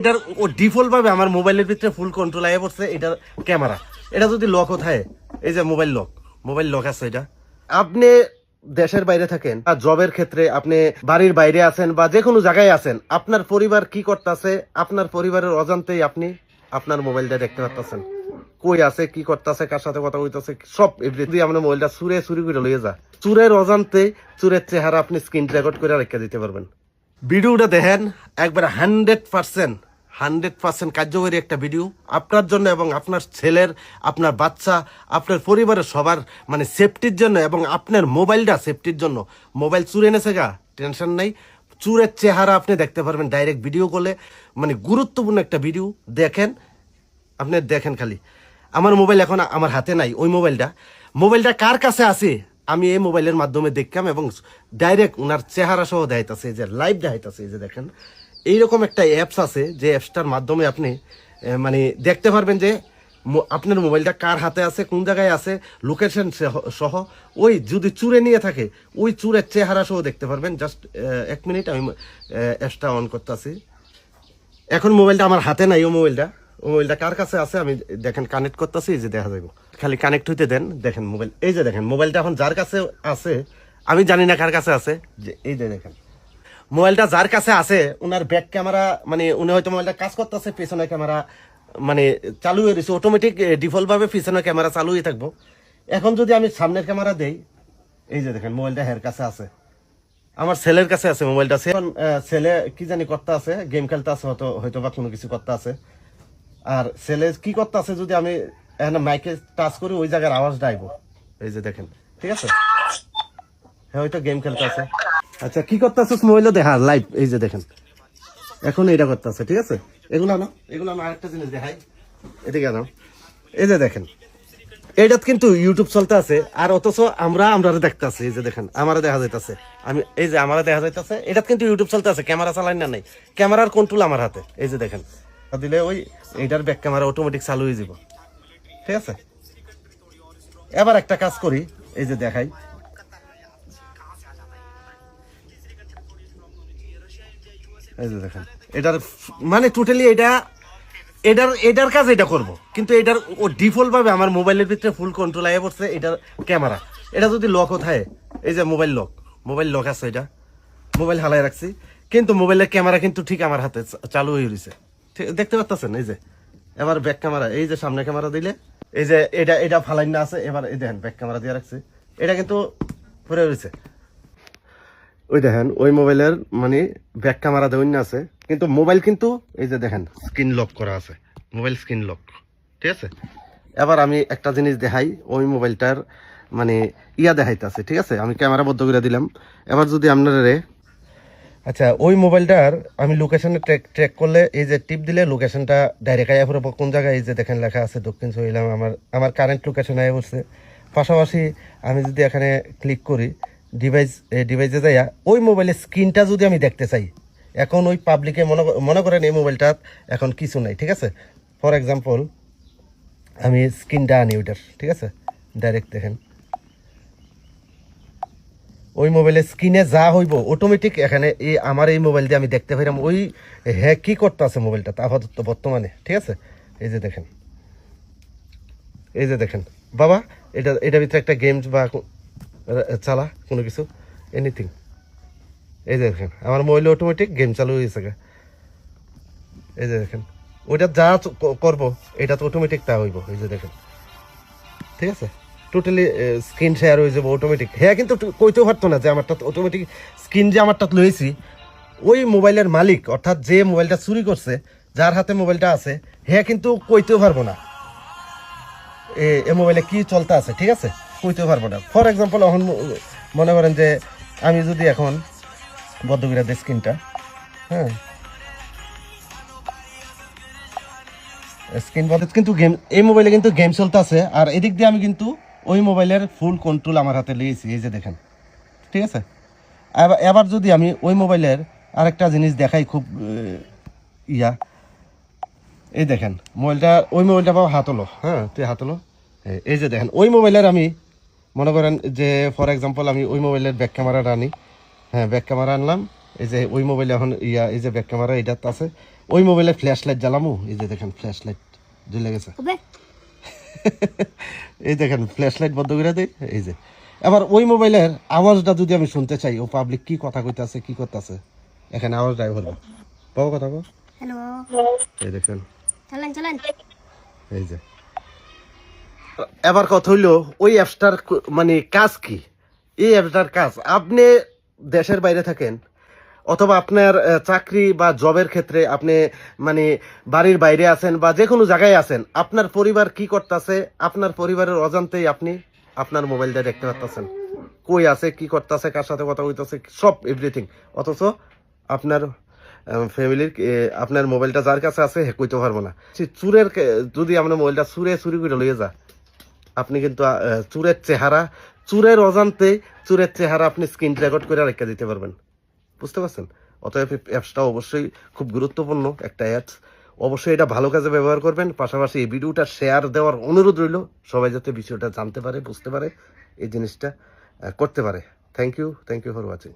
এটার ও ডিফল্ট ভাবে আমার মোবাইলের ভিতরে ফুল কন্ট্রোল আয়ে পড়ছে এটার ক্যামেরা এটা যদি লক কোথায় এই যে মোবাইল লক মোবাইল লক আছে এটা। আপনি দেশের বাইরে থাকেন আর জবের ক্ষেত্রে আপনি বাড়ির বাইরে আছেন বা যে কোনো জায়গায় আছেন, আপনার পরিবার কি করতেছে, আপনার পরিবারের অজান্তেই আপনি আপনার মোবাইলটা দেখতে পারতেছেন। কই আছে, কি করতেছে, কার সাথে কথা কইতাছে সব এভরিথিং আমরা মোবাইলটা চুরে চুরি করে লইয়ে যা চুরের অজান্তে চুরের চেহারা আপনি স্ক্রিন রেকর্ড করে রেখে দিতে পারবেন। ভিডিওটা দেখেন, একবারে হান্ড্রেড পার্সেন্ট হান্ড্রেড পার্সেন্ট কার্যকরী একটা ভিডিও আপনার জন্য এবং আপনার ছেলের, আপনার বাচ্চা, আপনার পরিবারের সবার মানে সেফটির জন্য এবং আপনার মোবাইলটা সেফটির জন্য। মোবাইল চুরে এনেছে গা, টেনশন নেই। চুরের চেহারা আপনি দেখতে পারবেন ডাইরেক্ট ভিডিও করলে মানে গুরুত্বপূর্ণ একটা ভিডিও দেখেন। আপনি দেখেন খালি। আমার মোবাইল এখন আমার হাতে নাই, ওই মোবাইলটা। মোবাইলটা কার কাছে আছে? আমি এই মোবাইলের মাধ্যমে দেখলাম এবং ডাইরেক্ট ওনার চেহারা সহ দেখাইতেছে যে লাইভ দেখাইতেছে যে দেখেন। এইরকম একটা অ্যাপস আছে যে অ্যাপসটার মাধ্যমে আপনি মানে দেখতে পারবেন যে আপনার মোবাইলটা কার হাতে আছে, কোন জায়গায় আছে লোকেশন সহ ওই যদি চুরে নিয়ে থাকে, ওই চুরের চেহারা সহ দেখতে পারবেন। জাস্ট এক মিনিট আমি অ্যাপসটা অন করতেছি। এখন মোবাইলটা আমার হাতে নাই, ও মোবাইলটা। ও মোবাইলটা কার কাছে আছে আমি দেখেন কানেক্ট করতেছি, এই যে দেখা যাব খালি কানেক্ট হইতে দেন, দেখেন মোবাইল, এই যে দেখেন, মোবাইলটা এখন যার কাছে আছে, আমি জানি না কার কাছে আছে, যে, এই যে দেখেন। মোবাইলটা যার কাছে আছে ওনার ব্যাক ক্যামেরা মানে উনি হয়তো মোবাইলটা কাজ করতেছে পেছনে ক্যামেরা মানে চালু হয়ে রয়েছে অটোমেটিক ডিফল্ট ভাবে পিছনে ক্যামেরা চালু হয়ে থাকব। এখন যদি আমি সামনের ক্যামেরা দেই, এই যে দেখেন, মোবাইলটা হের কাছে আছে। আমার ছেলের কাছে আছে মোবাইলটা, সে ছেলে কি জানি করতে আছে গেম খেলতে আছে, হয়তো হয়তো বা কোনো কিছু করতে আছে। আর ছেলে কি করতে আছে, যদি আমি এখানে মাইকে টাচ করি ওই জায়গার আওয়াজটা আইবো এই যে দেখেন, ঠিক আছে? হ্যাঁ হয়তো গেম খেলতে আছে। আচ্ছা কি করতে আছে মোবাইলে দেখা লাইভ এই যে দেখেন। এখন এটা করতে আছে ঠিক আছে? এগুলো না এগুলো আমি আরেকটা জিনিস দেখাই। এদিকে আনো। এই যে দেখেন এইটাত কিন্তু ইউটিউব চলতে আছে, আর অথচ আমরা আমরা দেখতে আছি এই যে দেখেন, আমারা দেখা যাইতেছে। আমি, এই যে আমারা দেখা যাইতেছে এটাত কিন্তু ইউটিউব চলতে আছে, ক্যামেরা চালাই না নাই। ক্যামেরার কন্ট্রোল আমার হাতে, এই যে দেখেন। দিলে ওই, এইটার ব্যাক ক্যামেরা অটোমেটিক চালু হয়ে যাব ঠিক আছে? এবার একটা কাজ করি, এই যে দেখাই। দেখেন, এটার মানে টোটালি এটা, এটার এটার কাজ এটা করব। কিন্তু এটার ও ডিফল্ট ভাবে আমার মোবাইলের ভিতরে ফুল কন্ট্রোল আয়ে পড়ছে, এটার ক্যামেরা এটা যদি লক কোথায় এই যে মোবাইল লক মোবাইল লক আছে এটা। মোবাইল হালাই রাখছি। কিন্তু মোবাইলের ক্যামেরা কিন্তু ঠিক আমার হাতে চালু হয়ে রয়েছে দেখতে পাচ্ছেন এই যে, এবার ব্যাক ক্যামেরা এই যে সামনে ক্যামেরা দিলে, এই যে এটা এটা ফালাইন না আছে, এবার এই দেখেন ব্যাক ক্যামেরা দিয়ে রাখছি। এটা কিন্তু পরে রয়েছে ওই দেখেন, ওই মোবাইলের মানে ব্যাক ক্যামেরা দেওয়ান আছে, কিন্তু মোবাইল কিন্তু, এই যে দেখেন স্ক্রিন লক করা আছে, মোবাইল স্ক্রিন লক ঠিক আছে? এবার আমি একটা জিনিস দেখাই, ওই মোবাইলটার মানে ইয়া দেখাইতেছে, ঠিক আছে? আমি ক্যামেরা বদ্ধ করে দিলাম। এবার যদি আপনারা আচ্ছা ওই মোবাইলটার আমি লোকেশনে ট্র্যাক ট্র্যাক করলে, এই যে টিপ দিলে লোকেশনটা ডাইরেক্ট আয়া পড়ে কোন জায়গায়? এই যে দেখেন, লেখা আছে দক্ষিণ সহিলাম আমার আমার কারেন্ট লোকেশন আয়া বসছে পাশাপাশি আমি যদি এখানে ক্লিক করি ডিভাইস ডিভাইসে যাইয়া ওই মোবাইলের স্ক্রিনটা যদি আমি দেখতে চাই, এখন ওই পাবলিকে মনে মনে করেন এই মোবাইলটার এখন কিছু নাই, ঠিক আছে? ফর এক্সাম্পল আমি স্ক্রিনটা আনি ওইটার, ঠিক আছে? ডাইরেক্ট দেখেন। ওই মোবাইলের স্ক্রিনে যা হইব অটোমেটিক এখানে এই আমার এই মোবাইল দিয়ে আমি দেখতে পাইলাম ওই হ্যাঁ কী করতে আছে মোবাইলটা আপাতত বর্তমানে, ঠিক আছে? এই যে দেখেন। এই যে দেখেন। বাবা, এটা এটার ভিতরে একটা গেমস বা চালা, কোনো কিছু এনিথিং এই যে দেখেন, আমার মোবাইলে অটোমেটিক গেম চালু হয়েছে গা। এই যে দেখেন, ওইটা যা করব, এটা তো অটোমেটিক তা হইব, এই যে দেখেন। ঠিক আছে? টোটালি স্ক্রিন শেয়ার হয়ে যাবে অটোমেটিক হ্যাঁ কিন্তু কইতেও পারতো না যে আমারটা অটোমেটিক স্ক্রিন যে আমারটা লয়েছি ওই মোবাইলের মালিক, অর্থাৎ যে মোবাইলটা চুরি করছে, যার হাতে মোবাইলটা আছে হ্যাঁ কিন্তু কইতেও পারব না। এ মোবাইলে কি চলতে আছে, ঠিক আছে? কইতেও পারব না। ফর এক্সাম্পল এখন মনে করেন যে আমি যদি এখন বদ্ধগিরা দিই স্ক্রিনটা হ্যাঁ? স্ক্রিন বন্ধ কিন্তু গেম এই মোবাইলে কিন্তু গেম চলতে আছে, আর এদিক দিয়ে আমি কিন্তু ওই মোবাইলের ফুল কন্ট্রোল আমার হাতে লিয়েছি এই যে দেখেন। ঠিক আছে? এবার যদি আমি ওই মোবাইলের আরেকটা জিনিস দেখাই খুব ইয়া। এই দেখেন মোবাইলটা ওই মোবাইলটা পাবো হাত হলো হ্যাঁ? তুই হাত হলো? এই- এই যে দেখেন, ওই মোবাইলের আমি মনে করেন যে ফর এক্সাম্পল আমি ওই মোবাইলের ব্যাক ক্যামেরাটা আনি। হ্যাঁ ব্যাক ক্যামেরা আনলাম। এই যে ওই মোবাইলে এখন ইয়া এই যে ব্যাক ক্যামেরা এটা আছে। ওই মোবাইলে ফ্ল্যাশ লাইট জ্বালামু। এই যে দেখেন ফ্ল্যাশ লাইট জ্বলে গেছে। এই দেখেন ফ্ল্যাশ লাইট বন্ধ করে দেই। এই যে। এবার ওই মোবাইলের আওয়াজটা যদি আমি শুনতে চাই ও পাবলিক কি কথা কইতাছে কি করতেছে? এখানে আওয়াজ ড্রাইভ হলো। পাবো কথা কো হ্যালো। এই দেখেন। চলেন চলেন। এই যে। এবার কথা হইল, ওই অ্যাপসটার মানে কাজ কি? এই অ্যাপসটার কাজ, আপনি দেশের বাইরে থাকেন, অথবা আপনার চাকরি বা জবের ক্ষেত্রে আপনি মানে বাড়ির বাইরে আছেন বা যে কোনো জায়গায় আছেন, আপনার পরিবার কি করতেছে? আপনার পরিবারের অজান্তেই আপনি আপনার মোবাইলটা দেখতে পারতেছেন। কই আছে, কি করতেছে, কার সাথে কথা কইতাছে সব এভরিথিং অথচ আপনার ফ্যামিলির আপনার মোবাইলটা যার কাছে আছে কইতে পারব না। সে চুরের যদি আপনার মোবাইলটা চুরে চুরি করে লইয়ে যা আপনি কিন্তু চুরের চেহারা, চুরের অজান্তে চুরের চেহারা আপনি স্ক্রিন রেকর্ড করে রেখে দিতে পারবেন। বুঝতে পারছেন? অতএব অ্যাপসটা অবশ্যই খুব গুরুত্বপূর্ণ একটা অ্যাপস অবশ্যই এটা ভালো কাজে ব্যবহার করবেন। পাশাপাশি এই ভিডিওটা শেয়ার দেওয়ার অনুরোধ রইল। সবাই যাতে বিষয়টা জানতে পারে, বুঝতে পারে, এই জিনিসটা করতে পারে। Thank you thank you for watching